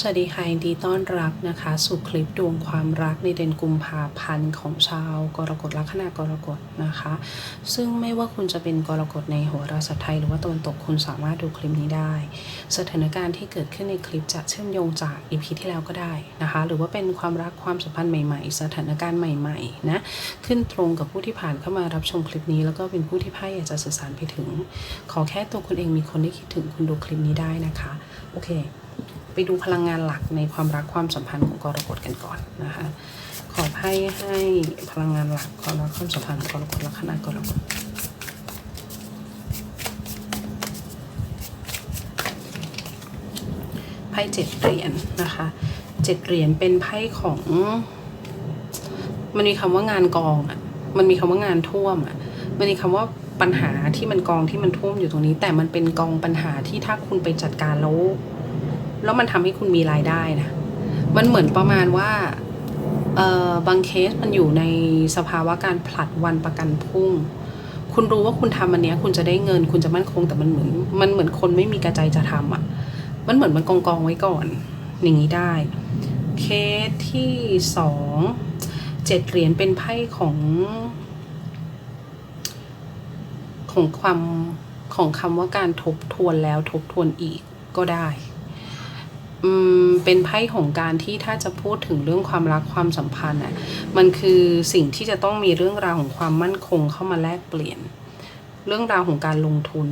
สวัสดีค่ะดีต้อนรับนะคะ สู่คลิปดวงความรักในเดือนกุมภาพันธ์ของชาวกรกฎลัคนากรกฎนะคะ ซึ่งไม่ว่าคุณจะเป็นกรกฎในโหราศาสตร์ไทยหรือว่าตะวันตกคุณสามารถดูคลิปนี้ได้ สถานการณ์ที่เกิดขึ้นในคลิปจะเชื่อมโยงจากอีพีที่แล้วก็ได้นะคะ หรือว่าเป็นความรักความสัมพันธ์ใหม่ๆ สถานการณ์ใหม่ๆนะขึ้นตรงกับผู้ที่ผ่านเข้ามารับชมคลิปนี้ แล้วก็เป็นผู้ที่ไพ่อยากจะสื่อสารไปถึง ขอแค่ตัวคุณเองมีคนที่คิดถึงคุณดูคลิปนี้ได้นะคะโอเค ไปดูพลังงานหลักในความรักความสัมพันธ์ของกรกฎกันก่อนนะคะ ขอให้ให้พลังงานหลักความรักความสัมพันธ์ของกรกฎละคณะกรกฎไพ่เจ็ดเหรียญนะคะเจ็ดเหรียญเป็นไพ่ของ มันมีคำว่างานกองอะ มันมีคำว่างานท่วมอะ มันมีคำว่าปัญหาที่มันกองที่มันท่วมอยู่ตรงนี้ แต่มันเป็นกองปัญหาที่ถ้าคุณไปจัดการแล้ว แล้วมันทำให้คุณมีรายได้นะ มันเหมือนประมาณว่าเออบางเคสมันอยู่ในสภาวะการผลัดวันประกันพรุ่ง คุณรู้ว่าคุณทำอันเนี้ย คุณจะได้เงิน คุณจะมั่นคงแต่มันเหมือนมันเหมือนคนไม่มีกระใจจะทำอะ มันเหมือนมันกองกองไว้ก่อน อย่างนี้ได้ เคสที่สองเจ็ดเหรียญเป็นไพ่ของ ของความของคำว่าการทบทวนแล้วทบทวนอีกก็ได้ เป็นไพ่ของการที่ถ้าจะพูดถึงเรื่องความรักความสัมพันธ์อะมันคือสิ่งที่จะต้องมีเรื่องราวของความมั่นคงเข้ามาแลกเปลี่ยน เรื่องราวของการลงทุน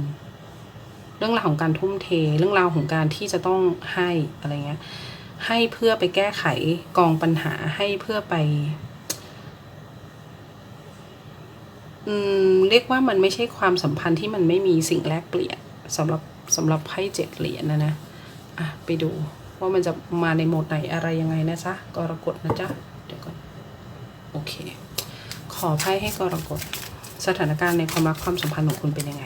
เรื่องราวของการทุ่มเท เรื่องราวของการที่จะต้องให้อะไรเงี้ยให้เพื่อไปแก้ไขกองปัญหาให้เพื่อไปอืมเรียกว่ามันไม่ใช่ความสัมพันธ์ที่มันไม่มีสิ่งแลกเปลี่ยนสำหรับสำหรับไพ่เจ็ดเหรียญนะนะ อะ ไปดู ว่ามันจะมาในโหมดไหนอะไรยังไงนะจ๊ะกรกฎนะจ๊ะเดี๋ยวก่อนโอเค ขอไพ่ให้กรกฎสถานการณ์ในความรักความสัมพันธ์ของคุณเป็นยังไง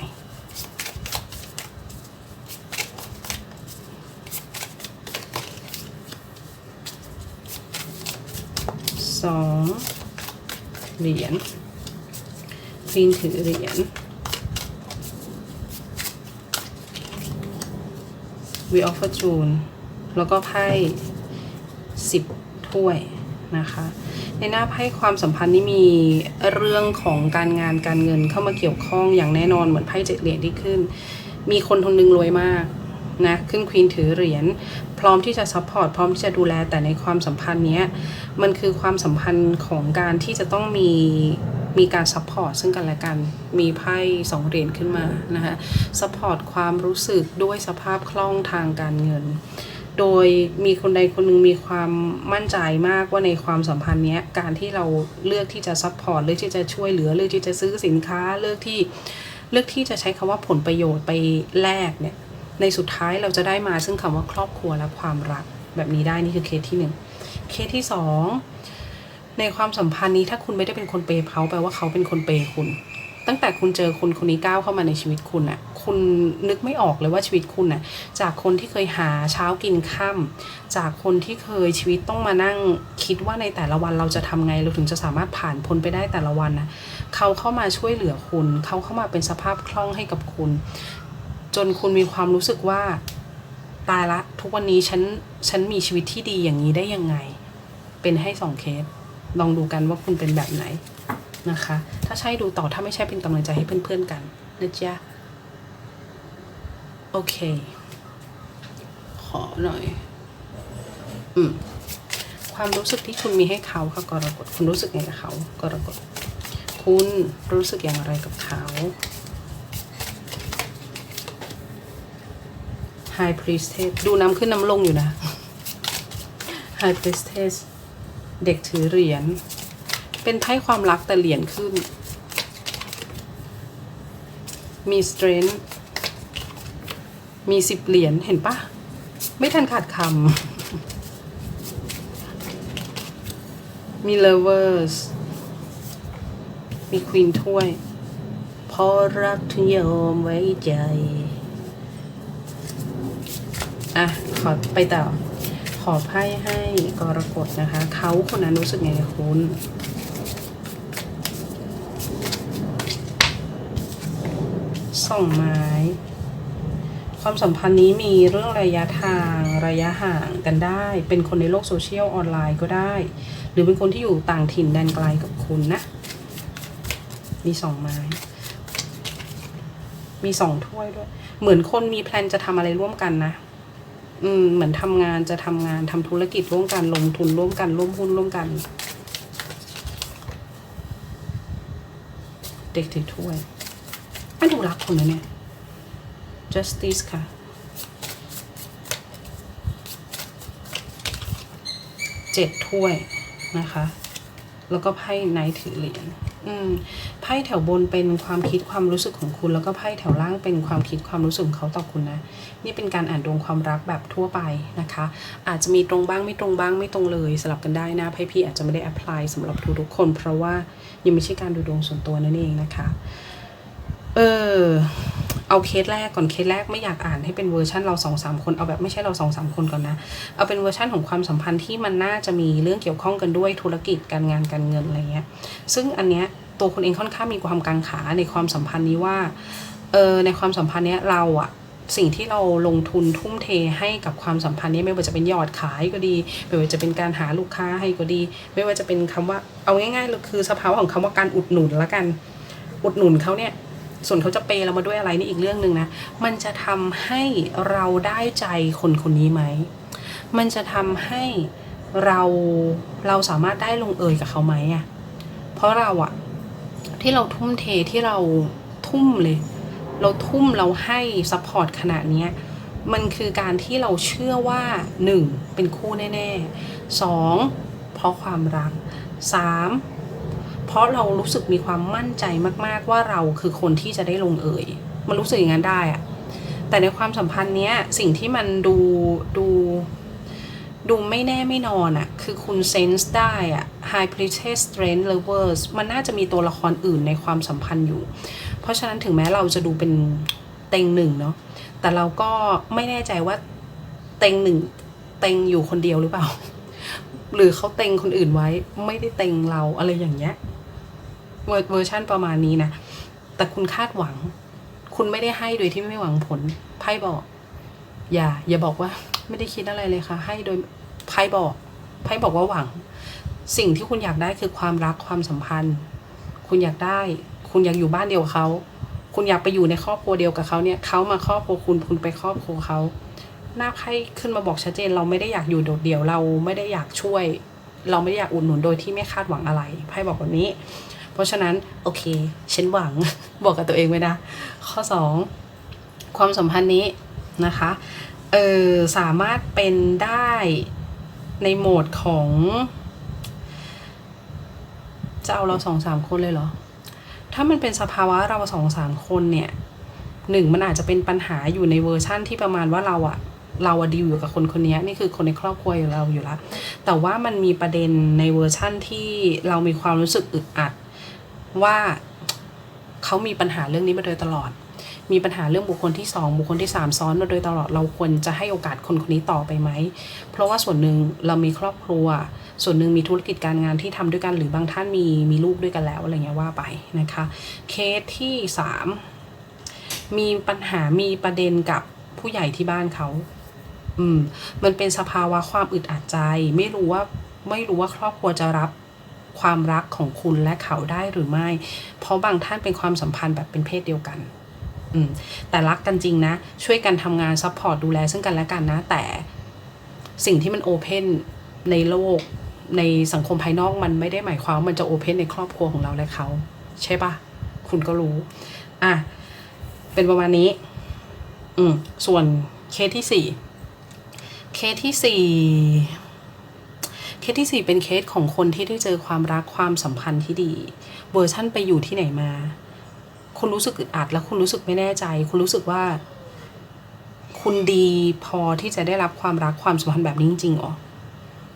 สองเหรียญควีนถือเหรียญ We of Fortune แล้วก็ไพ่สิบถ้วยนะคะ ในหน้าไพ่ความสัมพันธ์นี่มีเรื่องของการงานการเงินเข้ามาเกี่ยวข้องอย่างแน่นอนเหมือนไพ่เจ็ดเหรียญที่ขึ้น มีคนคนหนึงรวยมากนะขึ้นควีนถือเหรียญพร้อมที่จะซัพพอร์ตพร้อมที่จะดูแลแต่ในความสัมพันธ์นี้มันคือความสัมพันธ์ของการที่จะต้องมีมีการซัพพอร์ตซึ่งกันและกัน มีไพ่สองเหรียญขึ้นมานะคะซัพพอร์ตความรู้สึกด้วยสภาพคล่องทางการเงิน โดยมีคนใดคนหนึ่งมีความมั่นใจมากว่าในความสัมพันธ์นี้การที่เราเลือกที่จะซัพพอร์ตเลือกที่จะช่วยเหลือเลือกที่จะซื้อสินค้าเลือกที่เลือกที่จะใช้คำว่าผลประโยชน์ไปแลกเนี่ยในสุดท้ายเราจะได้มาซึ่งคำว่าครอบครัวและความรักแบบนี้ได้นี่คือเคสที่หนึ่งเคสที่สองในความสัมพันธ์นี้ถ้าคุณไม่ได้เป็นคนเปย์เขาแปลว่าเขาเป็นคนเปย์คุณ ตั้งแต่คุณเจอคนคนนี้ก้าวเข้ามาในชีวิตคุณน่ะคุณนึกไม่ออกเลยว่าชีวิตคุณน่ะจากคนที่เคยหาเช้ากินค่ำจากคนที่เคยชีวิตต้องมานั่งคิดว่าในแต่ละวันเราจะทำไงเราถึงจะสามารถผ่านพ้นไปได้แต่ละวันนะเขาเข้ามาช่วยเหลือคุณ เขาเข้ามาเป็นสภาพคล่องให้กับคุณ จนคุณมีความรู้สึกว่าตายละทุกวันนี้ฉันฉันมีชีวิตที่ดีอย่างนี้ได้ยังไง เป็นให้สองเคสลองดูกันว่าคุณเป็นแบบไหน นะคะ ถ้าใช่ดูต่อถ้าไม่ใช่เป็นกำลังใจให้เพื่อนๆกันนะจ๊ะโอเค ขอหน่อย อืมความรู้สึกที่คุณมีให้เขาค่ะกรกฎคุณรู้สึกไงกับเขากรกฎคุณรู้สึกอย่างไรกับเขา High Priestess ดูน้ำขึ้นน้ำลงอยู่นะ High Priestess เด็กถือเหรียญ เป็นไพ่ความรักแต่เหรียญขึ้น มี strength มีสิบเหรียญเห็นปะไม่ทันขาดคำ มี lovers มี queen ถ้วย พอรักถึงยอมไว้ใจ อะ ขอไปต่อ ขอไพ่ให้กรกฎนะคะ เขาคนนั้นรู้สึกไงคุณ ส่องไม้ ความสัมพันธ์นี้มีเรื่องระยะทางระยะห่างกันได้ เป็นคนในโลกโซเชียลออนไลน์ก็ได้ หรือเป็นคนที่อยู่ต่างถิ่นแดนไกลกับคุณนะ มีสองไม้ มีสองถ้วยด้วย เหมือนคนมีแพลนจะทำอะไรร่วมกันนะอืมเหมือนทำงานจะทำงานทำธุรกิจร่วมกันลงทุนร่วมกันร่วมหุ้นร่วมกัน เด็กถือถ้วย ไม่ดูรักคนนะเนี่ย justice ค่ะ เจ็ดถ้วยนะคะ แล้วก็ไพ่ไนถือเหรียญอืมไพ่แถวบนเป็นความคิดความรู้สึกของคุณ แล้วก็ไพ่แถวล่างเป็นความคิดความรู้สึกของเขาต่อคุณนะ นี่เป็นการอ่านดวงความรักแบบทั่วไปนะคะ อาจจะมีตรงบ้างไม่ตรงบ้างไม่ตรงเลยสลับกันได้นะไพ่พี่อาจจะไม่ได้แอพพลายสำหรับทุกๆคน เพราะว่ายังไม่ใช่การดูดวงส่วนตัวนั่นเองนะคะ ออ เอาเคสแรกก่อนเคสแรกไม่อยากอ่านให้เป็นเวอร์ชันเราสองสามคนเอาแบบไม่ใช่เราสองสามคนก่อนนะ เอาเป็นเวอร์ชันของความสัมพันธ์ที่มันน่าจะมีเรื่องเกี่ยวข้องกันด้วยธุรกิจการงานการเงินอะไรเงี้ย ซึ่งอันเนี้ยตัวคุณเองค่อนข้างมีความกังขาในความสัมพันธ์นี้ว่า เออในความสัมพันธ์เนี้ยเราอะสิ่งที่เราลงทุนทุ่มเทให้กับความสัมพันธ์นี้ไม่ว่าจะเป็นยอดขายก็ดี ไม่ว่าจะเป็นการหาลูกค้าให้ก็ดี ไม่ว่าจะเป็นคำว่าเอาง่ายๆเลยคือสภาวะของคำว่าการอุดหนุนละกัน อุดหนุนเขาเนี่ย ส่วนเขาจะเปย์เรามาด้วยอะไรนี่อีกเรื่องหนึ่งนะ มันจะทำให้เราได้ใจคนคนนี้ไหม มันจะทำให้เราเราสามารถได้ลงเอยกับเขาไหมอะเพราะเราอะที่เราทุ่มเทที่เราทุ่มเลย เราทุ่มเราให้ซัพพอร์ตขนาดนี้มันคือการที่เราเชื่อว่าหนึ่งเป็นคู่แน่ๆสองเพราะความรักสาม เพราะเรารู้สึกมีความมั่นใจมากๆว่าเราคือคนที่จะได้ลงเอยมันรู้สึกอย่างนั้นได้อะแต่ในความสัมพันธ์เนี้ยสิ่งที่มันดูดูดูไม่แน่ไม่นอนอะคือคุณเซนส์ได้อะ High Priestess Strength Lovers มันน่าจะมีตัวละครอื่นในความสัมพันธ์อยู่ เพราะฉะนั้นถึงแม้เราจะดูเป็นเต็งหนึ่งเนาะแต่เราก็ไม่แน่ใจว่าเต็งหนึ่งเต็งอยู่คนเดียวหรือเปล่า หรือเขาเต็งคนอื่นไว้ไม่ได้เต็งเราอะไรอย่างเงี้ย เวอร์ชันประมาณนี้นะ แต่คุณคาดหวัง คุณไม่ได้ให้โดยที่ไม่หวังผลไพ่บอก อย่า อย่าบอกว่าไม่ได้คิดอะไรเลยค่ะ ให้โดยไพ่บอกไพ่บอกว่าหวัง สิ่งที่คุณอยากได้คือความรักความสัมพันธ์ คุณอยากได้ คุณอยากอยู่บ้านเดียวกับเขา คุณอยากไปอยู่ในครอบครัวเดียวกับเขาเนี่ยเขามาครอบครัวคุณคุณไปครอบครัวเขาหน้าไพ่ขึ้นมาบอกชัดเจน เราไม่ได้อยากอยู่โดดเดี่ยวเราไม่ได้อยากช่วย เราไม่ได้อยากอุดหนุนโดยที่ไม่คาดหวังอะไรไพ่บอกแบบนี้ เพราะฉะนั้นโอเคฉันหวังบอกกับตัวเองไว้นะ ข้อสองความสัมพันธ์นี้นะคะเออสามารถเป็นได้ในโหมดของจะเอาเราสองสามคนเลยเหรอ ถ้ามันเป็นสภาวะเราสองสามคนเนี่ยหนึ่งมันอาจจะเป็นปัญหาอยู่ในเวอร์ชั่นที่ประมาณว่าเราอะเราอะดีลอยู่กับคนคนนี้นี่คือคนในครอบครัวอยู่เราอยู่แล้วแต่ว่ามันมีประเด็นในเวอร์ชั่นที่เรามีความรู้สึกอึดอัด ว่าเขามีปัญหาเรื่องนี้มาโดยตลอด มีปัญหาเรื่องบุคคลที่สองบุคคลที่สามซ้อนมาโดยตลอด เราควรจะให้โอกาสคนคนนี้ต่อไปไหม เพราะว่าส่วนหนึ่งเรามีครอบครัว ส่วนหนึ่งมีธุรกิจการงานที่ทำด้วยกัน หรือบางท่านมีมีลูกด้วยกันแล้วอะไรเงี้ยว่าไปนะคะ เคสที่สามมีปัญหา มีประเด็นกับผู้ใหญ่ที่บ้านเขา อืม มันเป็นสภาวะความอึดอัดใจ ไม่รู้ว่าไม่รู้ว่าครอบครัวจะรับ ความรักของคุณและเขาได้หรือไม่ เพราะบางท่านเป็นความสัมพันธ์แบบเป็นเพศเดียวกันอืมแต่รักกันจริงนะ ช่วยกันทำงานซัพพอร์ตดูแลซึ่งกันและกันนะ แต่สิ่งที่มันโอเพนในโลกในสังคมภายนอกมันไม่ได้หมายความมันจะโอเพนในครอบครัวของเราและเขา ใช่ปะคุณก็รู้ อะ เป็นประมาณนี้ อืม ส่วนเคสที่สี่เคสที่สี่ สที่สี่เป็นเคสของคนที่ได้เจอความรักความสัมพันธ์ที่ดี เวอร์ชั่นไปอยู่ที่ไหนมา คุณรู้สึกอึดอัดแล้วคุณรู้สึกไม่แน่ใจ คุณรู้สึกว่า คุณดีพอที่จะได้รับความรักความสัมพันธ์แบบนี้จริงๆหรอ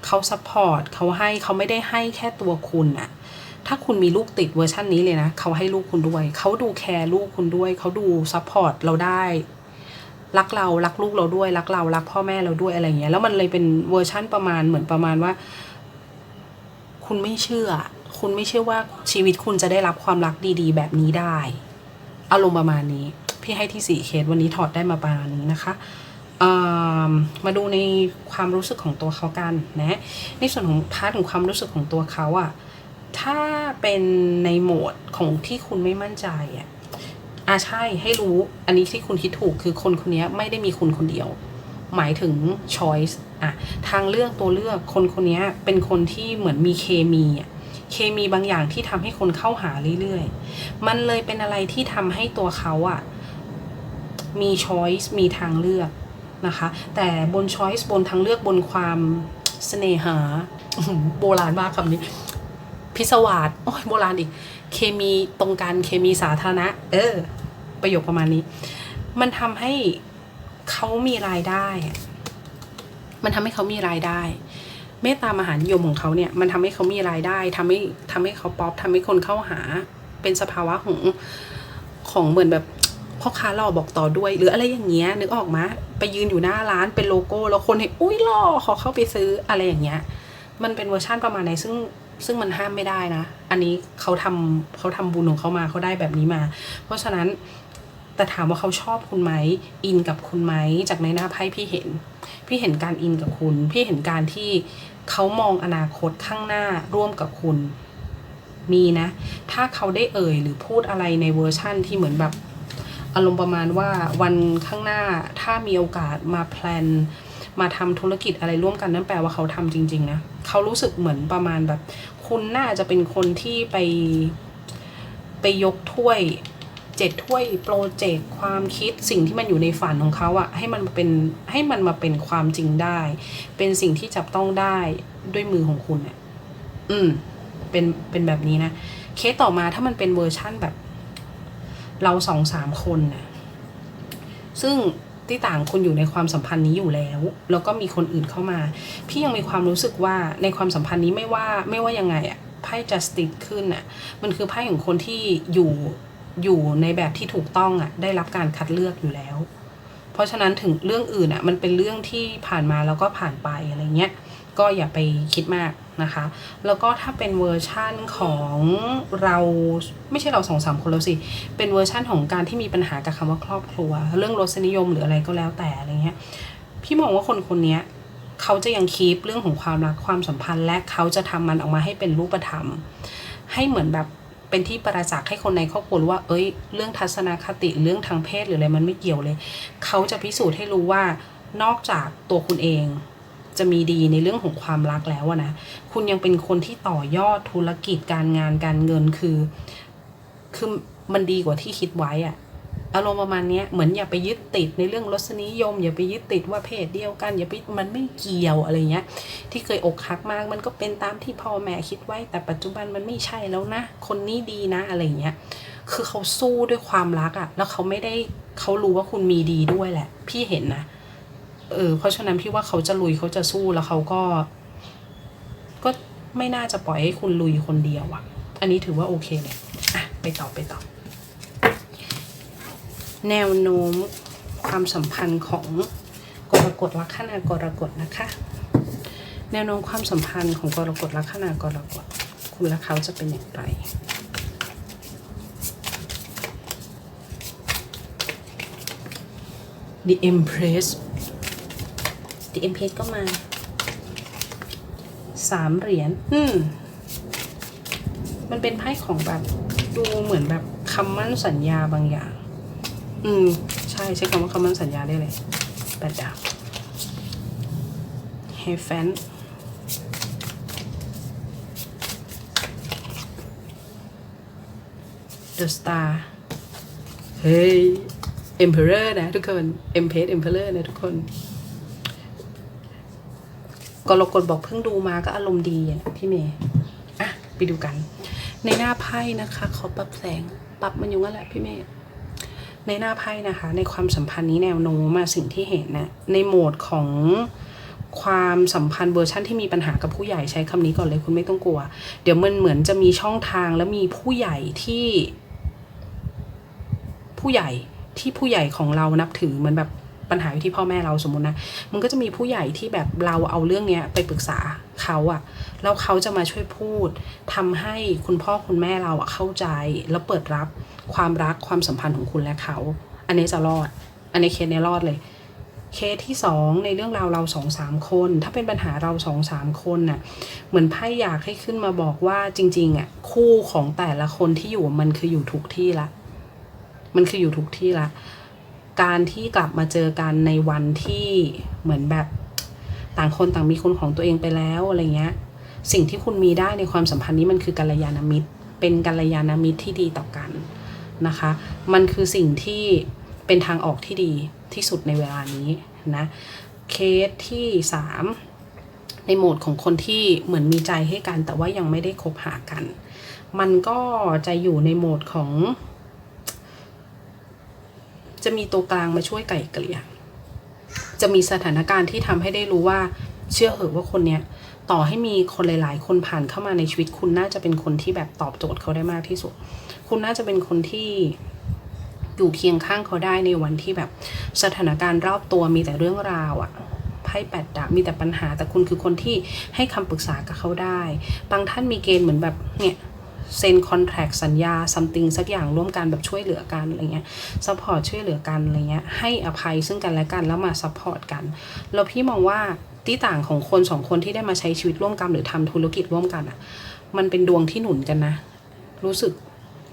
เขาซัพพอร์ตเขาให้เขาไม่ได้ให้แค่ตัวคุณอะถ้าคุณมีลูกติดเวอร์ชันนี้เลยนะ เขาให้ลูกคุณด้วย เขาดูแคร์ลูกคุณด้วย เขาดูซัพพอร์ตเราได้ รักเรารักลูกเราด้วยรักเรารักพ่อแม่เราด้วยอะไรเงี้ยแล้วมันเลยเป็นเวอร์ชั่นประมาณเหมือนประมาณว่า คุณไม่เชื่อ คุณไม่เชื่อว่าชีวิตคุณจะได้รับความรักดีๆ แบบนี้ได้อารมณ์ประมาณนี้พี่ให้ที่สี่เคสวันนี้ถอดได้มาประมาณนี้นะคะอ่ามาดูในความรู้สึกของตัวเขากันนะในส่วนของพาร์ทของความรู้สึกของตัวเขาอะถ้าเป็นในโหมดของที่คุณไม่มั่นใจอะ อ่าใช่ให้รู้อันนี้ที่คุณคิดถูกคือคนคนนี้ไม่ได้มีคุณคนเดียว หมายถึง choice อะทางเลือกตัวเลือกคนคนนี้เป็นคนที่เหมือนมีเคมีอะเคมีบางอย่างที่ทำให้คนเข้าหาเรื่อยๆ มันเลยเป็นอะไรที่ทำให้ตัวเขาอะมี choice มีทางเลือกนะคะ แต่บน choice บนทางเลือกบนความเสน่หา โบราณมากคำนี้ พิศวาสโอ้ยโบราณอีก เคมีตรงกันเคมีสาธารณะ เออ ประโยคประมาณนี้ มันทำให้เขามีรายได้ มันทำให้เขามีรายได้ เมตตามหานิยมของเขาเนี่ย มันทำให้เขามีรายได้ทำให้ทำให้เขาป๊อปทำให้คนเข้าหา เป็นสภาวะของของเหมือนแบบพ่อค้าหล่อบอกต่อด้วย หรืออะไรอย่างเงี้ย นึกออกมาไปยืนอยู่หน้าร้านเป็นโลโก้ แล้วคนเห็นอุ้ยหล่อขอเข้าไปซื้ออะไรอย่างเงี้ย มันเป็นเวอร์ชั่นประมาณไหนซึ่ง ซึ่งมันห้ามไม่ได้นะ อันนี้เขาทำเขาทำบุญของเขามาเขาได้แบบนี้มา เพราะฉะนั้นแต่ถามว่าเขาชอบคุณไหม อินกับคุณไหม จากในหน้าไพ่พี่เห็น พี่เห็นการอินกับคุณ พี่เห็นการที่เขามองอนาคตข้างหน้าร่วมกับคุณ มีนะ ถ้าเขาได้เอ่ยหรือพูดอะไรในเวอร์ชั่นที่เหมือนแบบอารมณ์ประมาณว่าวันข้างหน้าถ้ามีโอกาสมาแพลน มาทำธุรกิจอะไรร่วมกันนั่นแปลว่าเขาทำจริง ๆ นะเขารู้สึกเหมือนประมาณแบบ คุณน่าจะเป็นคนที่ไปไปยกถ้วยเจ็ดถ้วยโปรเจกต์ความคิดสิ่งที่มันอยู่ในฝันของเขาอะให้มันเป็นให้มันมาเป็นความจริงได้ เป็นสิ่งที่จับต้องได้ด้วยมือของคุณเนี่ยอืม เป็นเป็นแบบนี้นะ เคสต่อมาถ้ามันเป็นเวอร์ชั่นแบบ เราสองสามคนนะซึ่ง ที่ต่างคนอยู่ในความสัมพันธ์นี้อยู่แล้ว แล้วก็มีคนอื่นเข้ามา พี่ยังมีความรู้สึกว่าในความสัมพันธ์นี้ไม่ว่าไม่ว่ายังไงอะไพ่ justice ขึ้นอะมันคือไพ่ของคนที่อยู่อยู่ในแบบที่ถูกต้องอะได้รับการคัดเลือกอยู่แล้ว เพราะฉะนั้นถึงเรื่องอื่นอะมันเป็นเรื่องที่ผ่านมาแล้วก็ผ่านไปอะไรเงี้ยก็อย่าไปคิดมาก นะคะ แล้วก็ถ้าเป็นเวอร์ชั่นของเราไม่ใช่เราสองสามคนแล้วสิ เป็นเวอร์ชั่นของการที่มีปัญหากับคำว่าครอบครัว เรื่องรสนิยมหรืออะไรก็แล้วแต่อะไรเงี้ย พี่มองว่าคนคนนี้เขาจะยังคีปเรื่องของความรักความสัมพันธ์ และเขาจะทำมันออกมาให้เป็นรูปธรรม ให้เหมือนแบบเป็นที่ประจักษ์ให้คนในครอบครัวรู้ว่า เอ้ย เรื่องทัศนคติเรื่องทางเพศหรืออะไรมันไม่เกี่ยวเลย เขาจะพิสูจน์ให้รู้ว่านอกจากตัวคุณเอง จะมีดีในเรื่องของความรักแล้วนะ คุณยังเป็นคนที่ต่อยอดธุรกิจการงานการเงินคือ คือมันดีกว่าที่คิดไว้อะอารมณ์ประมาณนี้เหมือนอย่าไปยึดติดในเรื่องรสนิยม อย่าไปยึดติดว่าเพศเดียวกัน อย่าไปมันไม่เกี่ยวอะไรเงี้ย ที่เคยอกหักมากมันก็เป็นตามที่พ่อแม่คิดไว้ แต่ปัจจุบันมันไม่ใช่แล้วนะ คนนี้ดีนะอะไรเงี้ยคือเขาสู้ด้วยความรักอะ แล้วเขาไม่ได้เขารู้ว่าคุณมีดีด้วยแหละ พี่เห็นนะ เออเพราะฉะนั้นพี่ว่าเขาจะลุยเขาจะสู้แล้วเขาก็ ก็ไม่น่าจะปล่อยให้คุณลุยคนเดียวอะอันนี้ถือว่าโอเคเลยอะไปต่อไปต่อ แนวโน้มความสัมพันธ์ของกรกฎลัคนากรกฎนะคะ แนวโน้มความสัมพันธ์ของกรกฎลัคนากรกฎคุณและเขาจะเป็นอย่างไร The Empress The Empress ก็มาสามเหรียญอืมมันเป็นไพ่ของแบบดูเหมือนแบบคำมั่นสัญญาบางอย่าง อืม ใช่ใช้คำว่าคำมั่นสัญญาได้เลยแปดดาบเฮฟนเดอะสตาร์เฮ้ยเอ็มเพอเรอร์นะทุกคนเอ็มเพสเอ็มเพอเรอร์นะทุกคน กรกฎบอกเพิ่งดูมาก็อารมณ์ดีอะพี่เมย์อะไปดูกัน ในหน้าไพ่นะคะขอปรับแสงปรับมันอยู่นั่นแหละพี่เมย์ในหน้าไพ่นะคะ ในความสัมพันธ์นี้แนวโน้มมาสิ่งที่เห็นนะในโหมดของความสัมพันธ์เวอร์ชั่นที่มีปัญหากับผู้ใหญ่ใช้คำนี้ก่อนเลยคุณไม่ต้องกลัว เดี๋ยวมันเหมือนจะมีช่องทางแล้วมีผู้ใหญ่ที่ ผู้ใหญ่ที่ผู้ใหญ่ของเรานับถือเหมือนแบบ ปัญหาอยู่ที่พ่อแม่เราสมมตินะ มันก็จะมีผู้ใหญ่ที่แบบเราเอาเรื่องเนี้ยไปปรึกษาเขาอะแล้วเขาจะมาช่วยพูดทำให้คุณพ่อคุณแม่เราอะเข้าใจ แล้วเปิดรับความรักความสัมพันธ์ของคุณและเขา อันนี้จะรอด อันนี้เคสนี้รอดเลย เคสที่สองในเรื่องราวเราสองสามคน ถ้าเป็นปัญหาเราสองสามคนน่ะ เหมือนไพ่อยากให้ขึ้นมาบอกว่าจริงๆอะคู่ของแต่ละคนที่อยู่มันคืออยู่ถูกที่ละ มันคืออยู่ถูกที่ละ การที่กลับมาเจอกันในวันที่เหมือนแบบต่างคนต่างมีคนของตัวเองไปแล้วอะไรเงี้ย สิ่งที่คุณมีได้ในความสัมพันธ์นี้มันคือกัลยาณมิตร เป็นกัลยาณมิตรที่ดีต่อกันนะคะ มันคือสิ่งที่เป็นทางออกที่ดีที่สุดในเวลานี้นะ เคสที่สามในโหมดของคนที่เหมือนมีใจให้กัน แต่ว่ายังไม่ได้คบหากัน มันก็จะอยู่ในโหมดของ จะมีตัวกลางมาช่วยไก่เกลี่ยจะมีสถานการณ์ที่ทำให้ได้รู้ว่า เชื่อเหอะว่าคนเนี้ยต่อให้มีคนหลาย ๆ คนผ่านเข้ามาในชีวิต คุณน่าจะเป็นคนที่แบบตอบโจทย์เขาได้มากที่สุด คุณน่าจะเป็นคนที่อยู่เคียงข้างเขาได้ในวันที่แบบสถานการณ์รอบตัวมีแต่เรื่องราวอะไพ่แปดดาบมีแต่ปัญหา แต่คุณคือคนที่ให้คำปรึกษากับเขาได้ บางท่านมีเกณฑ์เหมือนแบบเนี่ย เซ็นคอนแทคสัญญาซัมติงสักอย่างร่วมกันแบบช่วยเหลือกันอะไรเงี้ยซัพพอร์ตช่วยเหลือกันอะไรเงี้ยให้อภัยซึ่งกันและกันแล้วมาซัพพอร์ตกัน แล้วพี่มองว่าที่ต่างของคนสองคนที่ได้มาใช้ชีวิตร่วมกันหรือทำธุรกิจร่วมกันอะ่ะ มันเป็นดวงที่หนุนกันนะ รู้สึก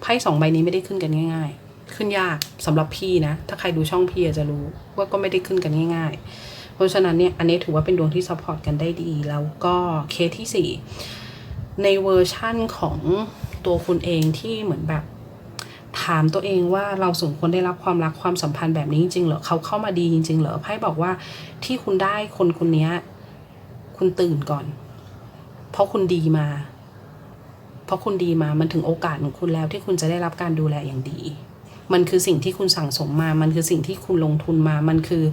ไพ่สองใบนี้ไม่ได้ขึ้นกันง่าย ๆ ขึ้นยากสำหรับพี่นะ ถ้าใครดูช่องพี่อาจจะรู้ว่าก็ไม่ได้ขึ้นกันง่าย ๆ เพราะฉะนั้นเนี่ยอันนี้ถือว่าเป็นดวงที่ซัพพอร์ตกันได้ดี แล้วก็เคสที่สี่ ในเวอร์ชั่นของตัวคุณเองที่เหมือนแบบ ถามตัวเองว่าเราสมควรได้รับความรักความสัมพันธ์แบบนี้จริงๆเหรอเขาเข้ามาดีจริงๆเหรอไพ่บอกว่าที่คุณได้คนคนนี้คุณตื่นก่อน เพราะคุณดีมา เพราะคุณดีมามันถึงโอกาสของคุณแล้วที่คุณจะได้รับการดูแลอย่างดีมันคือสิ่งที่คุณสั่งสมมา มันคือสิ่งที่คุณลงทุนมา มันคือ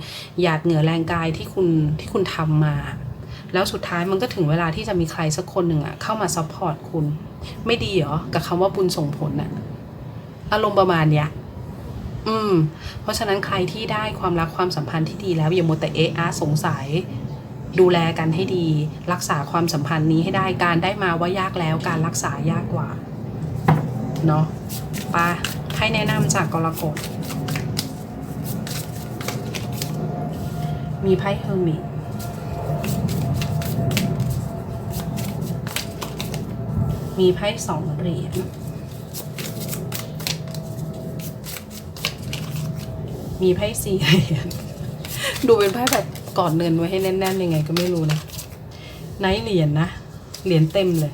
หยาดเหงื่อแรงกายที่คุณที่คุณทำมา แล้วสุดท้ายมันก็ถึงเวลาที่จะมีใครสักคนหนึ่งอะเข้ามาซัพพอร์ตคุณ ไม่ดีเหรอ กับคำว่าบุญส่งผลอะอารมณ์ประมาณเนี้ยอืม เพราะฉะนั้นใครที่ได้ความรักความสัมพันธ์ที่ดีแล้วอย่ามัวแต่เอะอะสงสัย ดูแลกันให้ดี รักษาความสัมพันธ์นี้ให้ได้การได้มาว่ายากแล้วการรักษายากกว่าเนาะปะให้แนะนำจากกรกฎมีไพ่เฮอร์มิต มีไพ่สองเหรียญ มีไพ่สี่เหรียญ ดูเป็นไพ่แบบกอดเงินไว้ให้แน่นๆยังไงก็ไม่รู้นะไนท์เหรียญนะเหรียญเต็มเลย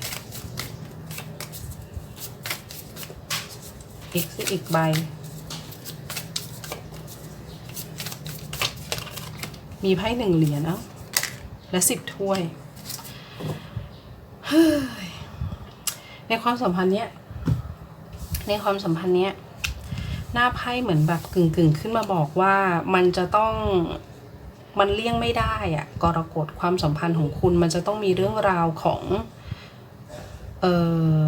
อีกอีกใบ มีไพ่หนึ่งเหรียญเอ้าและสิบถ้วย เฮ้ย ในความสัมพันธ์เนี้ยในความสัมพันธ์เนี้ยหน้าไพ่เหมือนแบบกึ่งกึ่งขึ้นมาบอกว่ามันจะต้องมันเลี่ยงไม่ได้อะกรกฎความสัมพันธ์ของคุณ มันจะต้องมีเรื่องราวของเออ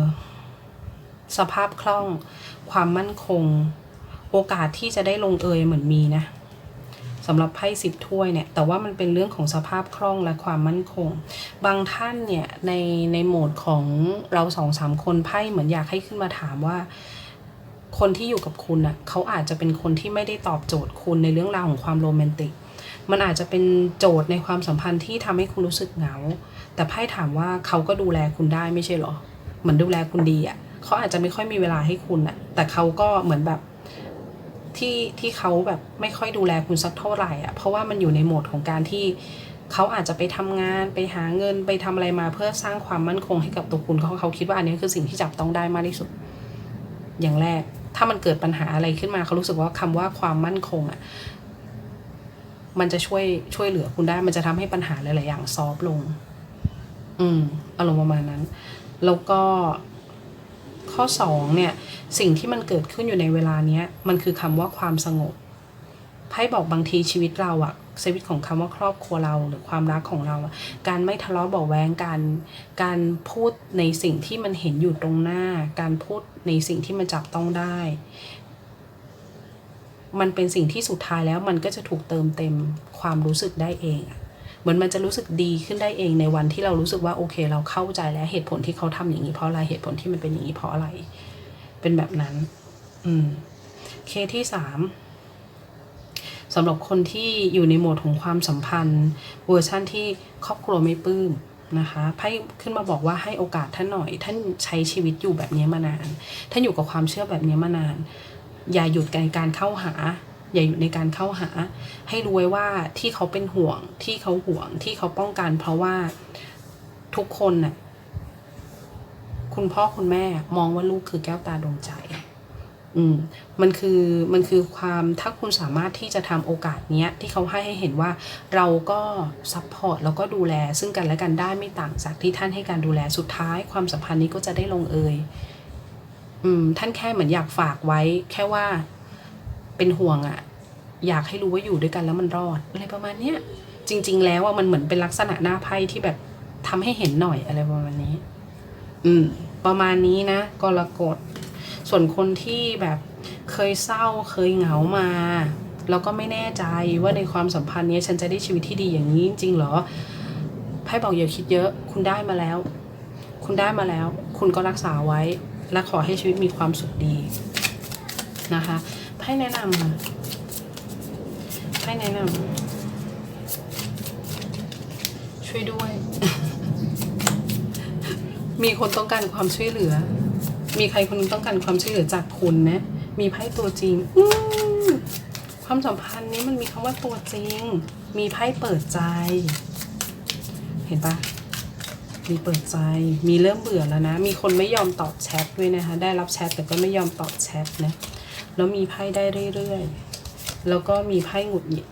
สภาพคล่อง ความมั่นคง โอกาสที่จะได้ลงเอยเหมือนมีนะ สำหรับไพ่สิบถ้วยเนี่ยแต่ว่ามันเป็นเรื่องของสภาพคล่องและความมั่นคง บางท่านเนี่ยในในโหมดของเราสองสามคนไพ่เหมือนอยากให้ขึ้นมาถามว่าคนที่อยู่กับคุณอะเขาอาจจะเป็นคนที่ไม่ได้ตอบโจทย์คุณในเรื่องราวของความโรแมนติก มันอาจจะเป็นโจทย์ในความสัมพันธ์ที่ทำให้คุณรู้สึกเหงา แต่ไพ่ถามว่าเขาก็ดูแลคุณได้ไม่ใช่เหรอ เหมือนดูแลคุณดีอะเขาอาจจะไม่ค่อยมีเวลาให้คุณอะ แต่เขาก็เหมือนแบบ ที่ที่เขาแบบไม่ค่อยดูแลคุณสักเท่าไหร่อะเพราะว่ามันอยู่ในโหมดของการที่เขาอาจจะไปทำงานไปหาเงินไปทำอะไรมาเพื่อสร้างความมั่นคงให้กับตัวคุณเขาเขาคิดว่าอันนี้คือสิ่งที่จับต้องได้มากที่สุด อย่างแรก ถ้ามันเกิดปัญหาอะไรขึ้นมาเขารู้สึกว่าคำว่าความมั่นคงอะมันจะช่วยช่วยเหลือคุณได้ มันจะทำให้ปัญหาหลาย ๆ อย่างซอฟลง อืมอารมณ์ประมาณนั้น แล้วก็ ข้อสองเนี่ยสิ่งที่มันเกิดขึ้นอยู่ในเวลานี้มันคือคำว่าความสงบไพ่บอกบางทีชีวิตเราอะชีวิตของคำว่าครอบครัวเราหรือความรักของเราอะการไม่ทะเลาะเบาแวงการการพูดในสิ่งที่มันเห็นอยู่ตรงหน้า การพูดในสิ่งที่มันจับต้องได้ มันเป็นสิ่งที่สุดท้ายแล้วมันก็จะถูกเติมเต็มความรู้สึกได้เองอะ เหมือนมันจะรู้สึกดีขึ้นได้เองในวันที่เรารู้สึกว่าโอเค เราเข้าใจแล้วเหตุผลที่เขาทำอย่างนี้เพราะอะไรเหตุผลที่มันเป็นอย่างนี้เพราะอะไร เป็นแบบนั้น อืมเคที่สามสำหรับคนที่อยู่ในโหมดของความสัมพันธ์ เวอร์ชั่นที่ครอบครัวไม่ปลื้มนะคะไพ่ขึ้นมาบอกว่าให้โอกาสท่านหน่อย ท่านใช้ชีวิตอยู่แบบนี้มานาน ท่านอยู่กับความเชื่อแบบนี้มานาน อย่าหยุดการเข้าหา อย่าหยุดในการเข้าหา ให้รู้ไว้ว่าที่เขาเป็นห่วงที่เขาห่วงที่เขาป้องกัน เพราะว่าทุกคนน่ะคุณพ่อคุณแม่มองว่าลูกคือแก้วตาดวงใจ อืม มันคือมันคือความถ้าคุณสามารถที่จะทำโอกาสเนี้ย ที่เขาให้ให้เห็นว่าเราก็ซัพพอร์ตแล้วก็ดูแล ซึ่งกันและกันได้ไม่ต่างจากที่ท่านให้การดูแลสุดท้าย ความสัมพันธ์นี้ก็จะได้ลงเอย อืม ท่านแค่เหมือนอยากฝากไว้ แค่ว่า เป็นห่วงอะ่ะ อยากให้รู้ว่าอยู่ด้วยกันแล้วมันรอดอะไรประมาณเนี้ยจริง ๆ แล้วว่ามันเหมือนเป็นลักษณะหน้าไพ่ที่แบบทำให้เห็นหน่อยอะไรประมาณนี้ อืม ประมาณนี้นะกรกฎส่วนคนที่แบบเคยเศร้าเคยเหงามาแล้วก็ไม่แน่ใจว่าในความสัมพันธ์นี้ฉันจะได้ชีวิตที่ดีอย่างนี้จริงๆหรอไพ่บอกอย่าคิดเยอะ คุณได้มาแล้ว คุณได้มาแล้ว คุณก็รักษาไว้ และขอให้ชีวิตมีความสุขดีนะคะ ไพ่แนะนำค่ะไพ่แนะนำช่วยด้วย มีคนต้องการความช่วยเหลือ มีใครคนนึงต้องการความช่วยเหลือจากคุณนะ มีไพ่ตัวจริงอืความสัมพันธ์นี้มันมีคำว่าตัวจริง มีไพ่เปิดใจ เห็นปะมีเปิดใจ มีเริ่มเบื่อแล้วนะ มีคนไม่ยอมตอบแชทด้วยนะคะ ได้รับแชทแต่ก็ไม่ยอมตอบแชทนะ แล้วมีไพ่ได้เรื่อยๆ แล้วก็มีไพ่หงุดหงิด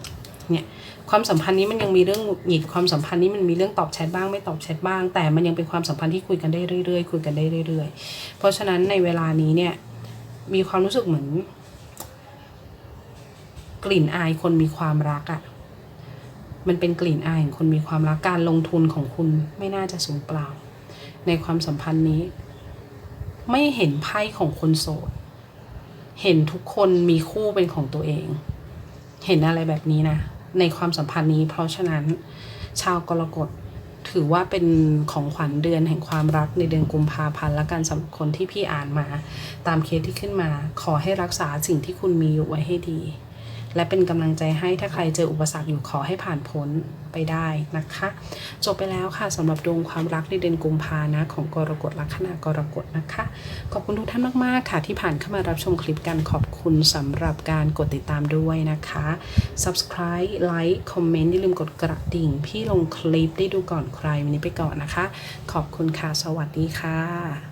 เนี่ยความสัมพันธ์นี้มันยังมีเรื่องหงุดหงิดความสัมพันธ์นี้มันมีเรื่องตอบแชทบ้างไม่ตอบแชทบ้าง แต่มันยังเป็นความสัมพันธ์ที่คุยกันได้เรื่อยๆ คุยกันได้เรื่อย ๆ เพราะฉะนั้นในเวลานี้เนี่ยมีความรู้สึกเหมือน กลิ่นอายคนมีความรักอะ่ะมันเป็นกลิ่นอายของคนมีความรักการลงทุนของคุณไม่น่าจะสูญเปล่า ในความสัมพันธ์นี้ ไม่เห็นไพ่ของคนโสด เห็นทุกคนมีคู่เป็นของตัวเอง เห็นอะไรแบบนี้นะ ในความสัมพันธ์นี้ เพราะฉะนั้นชาวกรกฎถือว่าเป็นของขวัญเดือนแห่งความรักในเดือนกุมภาพันธ์และการสำหรับคนที่พี่อ่านมา ตามเคสที่ขึ้นมา ขอให้รักษาสิ่งที่คุณมีอยู่ไว้ให้ดี และเป็นกำลังใจให้ถ้าใครเจออุปสรรคอยู่ขอให้ผ่านพ้นไปได้นะคะ จบไปแล้วค่ะสำหรับดวงความรักในเดือนกุมภานะของกรกฎลัคนากรกฎนะคะ ขอบคุณทุกท่านมาก ๆ ค่ะ ที่ผ่านเข้ามารับชมคลิปกันขอบคุณสำหรับการกดติดตามด้วยนะคะ subscribe like comment อย่าลืมกดกระดิ่ง พี่ลงคลิปได้ดูก่อนใครวันนี้ไปก่อนนะคะ ขอบคุณค่ะ สวัสดีค่ะ